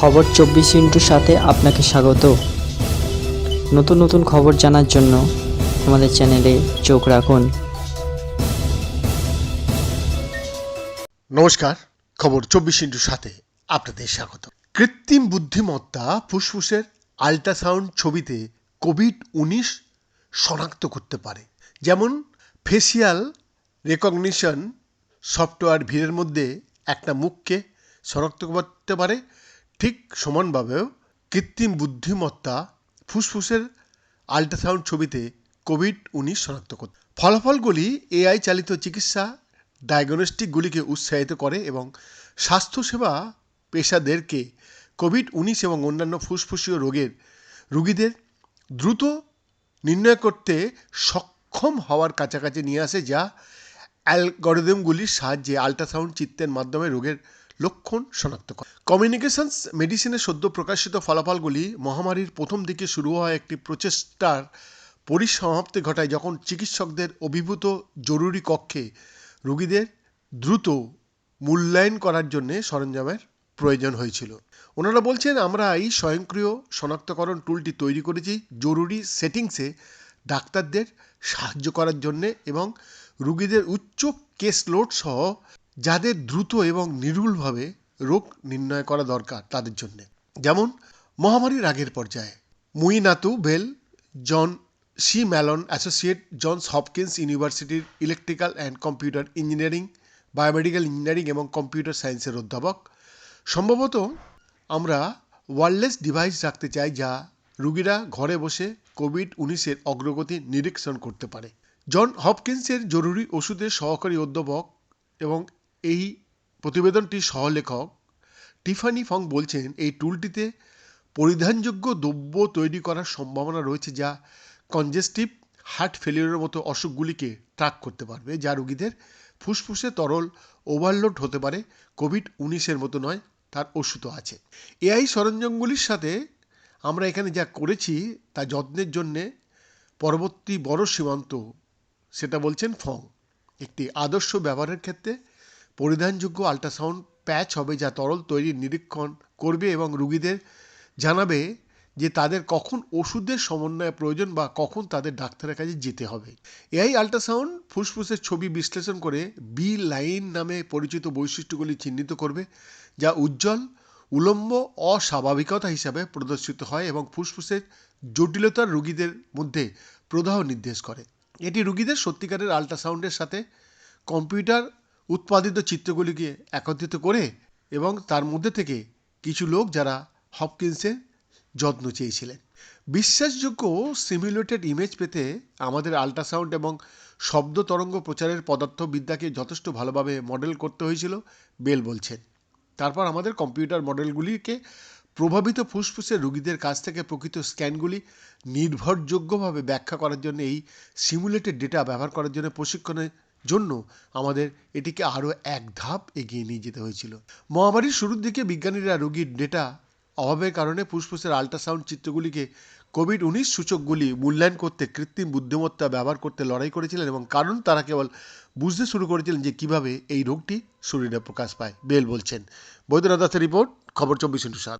খবর চব্বিশ ইন্টুর সাথে আপনাকে স্বাগত। নতুন নতুন খবর জানার জন্য আমাদের চ্যানেলে চোখ রাখুন। নমস্কার, খবর চব্বিশ ইন্টুর সাথে আপনাদের স্বাগত। কৃত্রিম বুদ্ধিমত্তা ফুসফুসের আল্ট্রাসাউন্ড ছবিতে কোভিড উনিশ শনাক্ত করতে পারে। যেমন ফেসিয়াল রেকগনিশন সফটওয়্যার ভিড়ের মধ্যে একটা মুখকে শনাক্ত করতে পারে ঠিক সমানভাবেও কৃত্রিম বুদ্ধিমত্তা ফুসফুসের আল্ট্রাসাউন্ড ছবিতে কোভিড উনিশ শনাক্ত করতে ফলাফলগুলি এআই চালিত চিকিৎসা ডায়াগনস্টিকগুলিকে উৎসাহিত করে এবং স্বাস্থ্যসেবা পেশাদেরকে কোভিড উনিশ এবং অন্যান্য ফুসফুসীয় রোগের রোগীদের দ্রুত নির্ণয় করতে সক্ষম হওয়ার কাছাকাছি নিয়ে আসে, যা অ্যালগরিদমগুলির সাহায্যে আল্ট্রাসাউন্ড চিত্রের মাধ্যমে রোগের লক্ষণ শনাক্ত করে। কমিউনিকেশনস মেডিসিনের সদ্য প্রকাশিত ফলাফলগুলি মহামারীর প্রথম দিকে শুরু হওয়া একটি প্রচেষ্টার পরিসমাপ্তি ঘটায় যখন চিকিৎসকদের অভিভূত জরুরি কক্ষে রোগীদের দ্রুত মূল্যায়ন করার জন্য সরঞ্জামের প্রয়োজন হয়েছিল। ওনারা বলছেন, আমরা এই স্বয়ংক্রিয় শনাক্তকরণ টুলটি তৈরি করেছি জরুরি সেটিংসে ডাক্তারদের সাহায্য করার জন্যে এবং রুগীদের উচ্চ কেস লোড সহ যাদের দ্রুত এবং নির্ভুলভাবে রোগ নির্ণয় করা দরকার তাদের জন্য। যেমন, মহামারীর আগের পর্যায়ে Muyinatu Bell, John C Malone associate, Johns Hopkins ইউনিভার্সিটির electrical and computer engineering, biomedical engineering এবং কম্পিউটার সায়েন্সের অধ্যাপক। সম্ভবত আমরা ওয়ারলেস ডিভাইস রাখতে চাই যা রুগীরা ঘরে বসে কোভিড উনিশের অগ্রগতি নিরীক্ষণ করতে পারে। জন হপকিন্সের জরুরি ওষুধের সহকারী অধ্যাপক এবং এই প্রতিবেদনটির সহলেখক টিফানি ফং বলছেন, এই টুলটিতে পরিধানযোগ্য দ্রব্য তৈরি করার সম্ভাবনা রয়েছে যা কনজেস্টিভ হার্ট ফেলিওরের মতো অসুখগুলিকে ট্র্যাক করতে পারবে, যা রোগীদের ফুসফুসে তরল ওভারলোড হতে পারে, কোভিড উনিশের মতো নয়, তার ওষুধও আছে। এআই সরঞ্জামগুলির সাথে আমরা এখানে যা করেছি, তা যত্নের জন্যে পরবর্তী বড় সীমান্ত, সেটা বলছেন ফং। একটি আদর্শ ব্যবহারের ক্ষেত্রে পরিধানযোগ্য আল্ট্রাসাউন্ড প্যাচ হবে যা তরল তৈরির নিরীক্ষণ করবে এবং রুগীদের জানাবে যে তাদের কখন ওষুধের সমন্বয় প্রয়োজন বা কখন তাদের ডাক্তারের কাছে যেতে হবে। এআই আল্ট্রাসাউন্ড ফুসফুসের ছবি বিশ্লেষণ করে বি লাইন নামে পরিচিত বৈশিষ্ট্যগুলি চিহ্নিত করবে, যা উজ্জ্বল, উলম্ব, অস্বাভাবিকতা হিসাবে প্রদর্শিত হয় এবং ফুসফুসের জটিলতার রোগীদের মধ্যে প্রদাহ নির্দেশ করে। এটি রোগীদের সত্যিকারের আল্ট্রাসাউন্ডের সাথে কম্পিউটার উৎপাদিত চিত্রগুলিকে একত্রিত করে এবং তার মধ্যে থেকে কিছু লোক যারা হপকিন্সের যত্ন চেয়েছিলেন। বিশ্বাসযোগ্য সিমুলেটেড ইমেজ পেতে আমাদের আল্ট্রাসাউন্ড এবং শব্দ তরঙ্গ প্রচারের পদার্থবিদ্যাকে যথেষ্ট ভালোভাবে মডেল করতে হয়েছিল, বেল বলছেন। তারপর আমাদের কম্পিউটার মডেলগুলিকে প্রভাবিত ফুসফুসের রোগীদের কাছ থেকে প্রকৃত স্ক্যানগুলি নির্ভরযোগ্যভাবে ব্যাখ্যা করার জন্য এই সিমুলেটেড ডেটা ব্যবহার করার জন্য প্রশিক্ষণের জন্য আমাদের এটিকে আরও এক ধাপ এগিয়ে নিয়ে যেতে হয়েছিল। মহামারীর শুরুর দিকে বিজ্ঞানীরা রোগীর ডেটা অভাবের কারণে ফুসফুসের আল্ট্রাসাউন্ড চিত্রগুলিকে কোভিড উনিশ সূচকগুলি মূল্যায়ন করতে কৃত্রিম বুদ্ধিমত্তা ব্যবহার করতে লড়াই করেছিলেন এবং কারণ তারা কেবল বুঝতে শুরু করেছিলেন যে কীভাবে এই রোগটি শরীরে প্রকাশ পায়। বেল বলছেন। বৈদ্যনাথ দাসের রিপোর্ট, খবর চব্বিশ ইন্টু সাত।